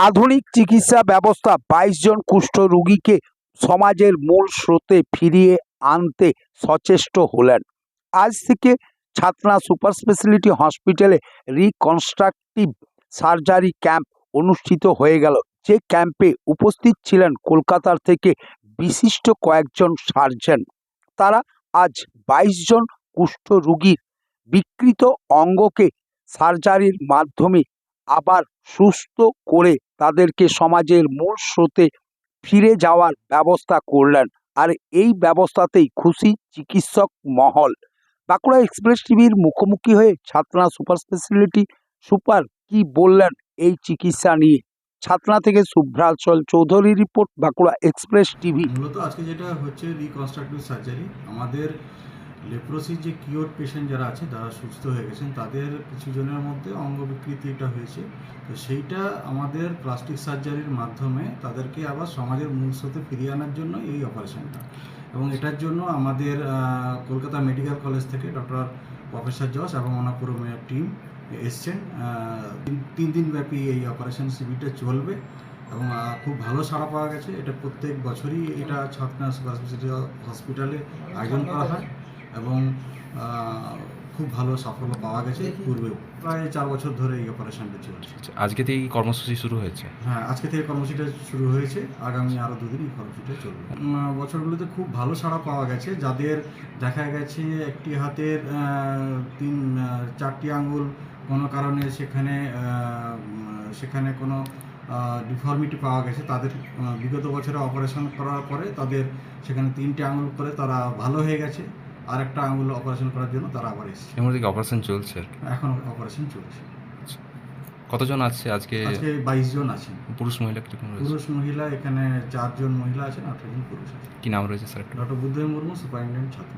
আধুনিক চিকিৎসা ব্যবস্থা বাইশ জন কুষ্ঠ রোগীকে সমাজের মূল স্রোতে ফিরিয়ে আনতে সচেষ্ট হলেন। আজ থেকে ছাতনা সুপার স্পেশালিটি হসপিটালে রিকনস্ট্রাকটিভ সার্জারি ক্যাম্প অনুষ্ঠিত হয়ে গেল। যে ক্যাম্পে উপস্থিত ছিলেন কলকাতার থেকে বিশিষ্ট কয়েকজন সার্জন। তারা আজ বাইশ জন কুষ্ঠ রোগীর বিকৃত অঙ্গকে সার্জারির মাধ্যমে আবার সুস্থ করে তাদেরকে সমাজের মূল স্রোতে ফিরে যাওয়ার ব্যবস্থা করলেন। আর এই ব্যবস্থাতেই খুশি চিকিৎসক মহল। বাঁকুড়া এক্সপ্রেস টিভির মুখোমুখি হয়ে ছাতনা সুপার স্পেশালিটি সুপার কি বললেন এই চিকিৎসা নিয়ে? ছাতনা থেকে Shubhrachal Chowdhury report, Bankura express TV. মূলত আজকে যেটা হচ্ছে রিকনস্ট্রাকটিভ সার্জারি আমাদের লেপ্রোসির যে কিওর পেশেন্ট যারা আছে, যারা সুস্থ হয়ে গেছেন, তাদের কিছু জনের মধ্যে অঙ্গ বিকৃতিটা হয়েছে। তো সেইটা আমাদের প্লাস্টিক সার্জারির মাধ্যমে তাদেরকে আবার সমাজের মূল স্রোতে ফিরিয়ে আনার জন্য এই অপারেশনটা এবং এটার জন্য আমাদের কলকাতা মেডিকেল কলেজ থেকে ডক্টর প্রফেসর জস এবং অনাপুরমের টিম এসছেন। তিন- দিন ব্যাপী এই অপারেশন শিবিরটা চলবে এবং খুব ভালো সাড়া পাওয়া গেছে। এটা প্রত্যেক বছরই এটা সুপার হসপিটালে আয়োজন করা হয়। এবং খুব ভালো সাফল্য পাওয়া গেছে পূর্বেও। প্রায় চার বছর ধরে এই অপারেশনটা চলছে। আচ্ছা, আজকে থেকে কর্মসূচি শুরু হয়েছে? হ্যাঁ আজকে থেকে কর্মসূচিটা শুরু হয়েছে। আগামী আরও দুদিন এই কর্মসূচিটা চলবে। বছরগুলোতে খুব ভালো সাড়া পাওয়া গেছে। যাদের দেখা গেছে একটি হাতের তিন চারটি আঙ্গুল কোনো কারণে সেখানে সেখানে কোনো ডিফর্মিটি পাওয়া গেছে তাদের বিগত বছরে অপারেশন করার পরে তাদের সেখানে তিনটে আঙুল করে তারা ভালো হয়ে গেছে। আর একটা আঙুল অপারেশন করার জন্য তারা আবার এসেছে। এমন দিকে অপারেশন চলছে এখন অপারেশন চলছে। কতজন আছে আজকে? আজকে বাইশ জন আছেন। পুরুষ মহিলা কীরকম পুরুষ মহিলা এখানে চারজন মহিলা আছেন আঠারো জন পুরুষ আছে কি নাম রয়েছে sir doctor Buddhadeb Murmu superintendent ছাত্র